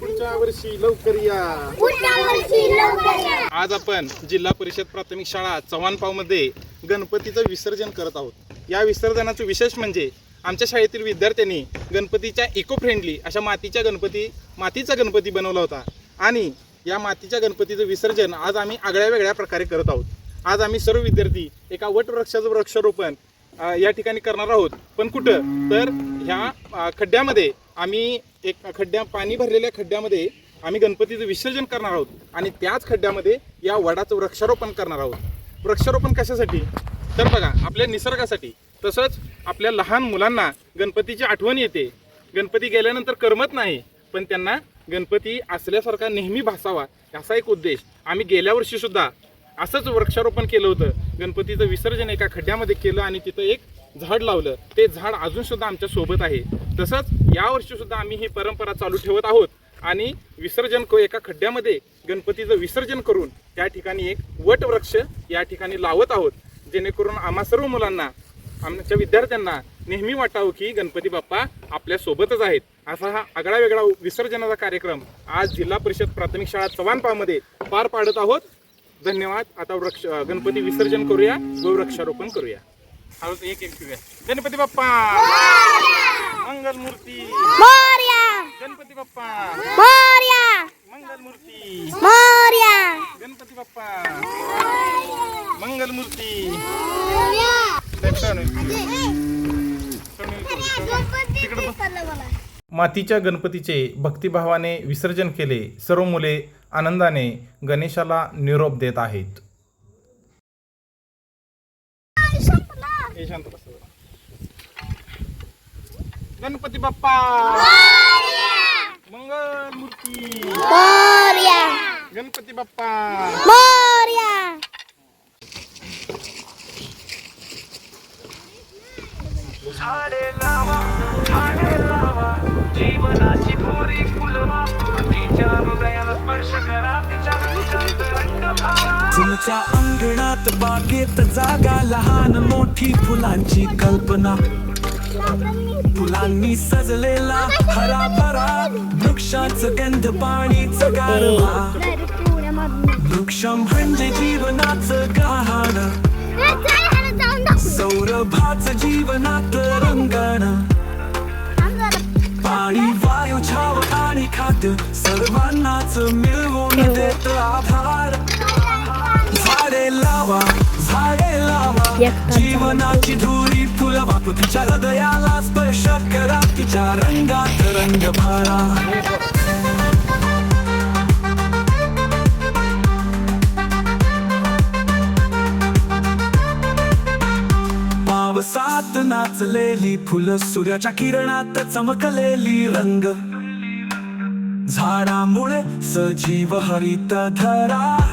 पुढच्या वर्षी लवकर या. आज आपण जिल्हा परिषद प्राथमिक शाळा चव्हाणपावमध्ये गणपतीचं विसर्जन करत आहोत. या विसर्जनाचं विशेष म्हणजे आमच्या शाळेतील विद्यार्थ्यांनी गणपतीच्या इको फ्रेंडली अशा मातीच्या गणपती मातीचा गणपती बनवला होता. आणि या मातीच्या गणपतीचं विसर्जन आज आम्ही आगळ्या वेगळ्या प्रकारे करत आहोत. आज आम्ही सर्व विद्यार्थी एका वटवृक्षाचं वृक्षारोपण या ठिकाणी करणार आहोत. पण कुठं? तर ह्या खड्ड्यामध्ये आम्ही एक खड्ड्या पाणी भरलेल्या खड्ड्यामध्ये आम्ही गणपतीचं विसर्जन करणार आहोत आणि त्याच खड्ड्यामध्ये या वडाचं वृक्षारोपण करणार आहोत. वृक्षारोपण कशासाठी? तर बघा आपल्या निसर्गासाठी. तसंच आपल्या लहान मुलांना गणपतीची आठवण येते. गणपती गेल्यानंतर करमत नाही पण त्यांना गणपती असल्यासारखा नेहमी भासावा असा एक उद्देश. आम्ही गेल्या वर्षीसुद्धा असंच वृक्षारोपण केलं होतं. गणपतीचं विसर्जन एका खड्ड्यामध्ये केलं आणि तिथं एक झाड लावलं. ते झाड अजूनसुद्धा आमच्यासोबत आहे. तसंच यावर्षी सुद्धा आम्ही ही परंपरा चालू ठेवत आहोत. आणि विसर्जन को एका खड्ड्यामध्ये गणपतीचं विसर्जन करून त्या ठिकाणी एक वटवृक्ष या ठिकाणी लावत आहोत. जेणेकरून आम्हा सर्व मुलांना आमच्या विद्यार्थ्यांना नेहमी वाटावं की गणपती बाप्पा आपल्या सोबतच आहेत. असा हा आगळा वेगळा विसर्जनाचा कार्यक्रम आज जिल्हा परिषद प्राथमिक शाळा चव्हाणपामध्ये पार पाडत आहोत. धन्यवाद. आता वृक्ष गणपती विसर्जन करूया व वृक्षारोपण करूया. हळूच एक एक गणपती बाप्पा! मंगलमूर्ती। गणपती बाप्पा। मंगलमूर्ती। गणपती बाप्पा। मंगलमूर्ती। मातीच्या गणपतीचे भक्तिभावाने विसर्जन केले सर्व मुले आनंदाने गणेशाला निरोप देत आहेत. हे शांत बसा. जरा. गणपती बाप्पा. मंगलमूर्ती. गणपती बाप्पा. झाडे लावा झाडे लावा. जीवनाची थोरी फुलवा. तिच्या हृदयाला स्पर्श करा. तिच्या तुमच्या अंगणात बागेत जागा लहान मोठी फुलांची कल्पना. फुलांनी सजलेला हरा भरा वृक्षाचं गंध पाणीच गारवा. वृक्ष म्हणजे जीवनाचं गहाण. सौरभाचं जीवनात रंगण. पाणी वायू छाव आणि खाद्य सर्वांनाच मिळवून देत आधार झाडे लावा. जीवनाची धुरी फुलवा तिच्या हृदयाला स्पर्श करा. तिच्या रंगात रंग भरा. पावसात नाचलेली फुलं सूर्याच्या किरणात चमकलेली रंग. झाडामुळे सजीव हरित धरा.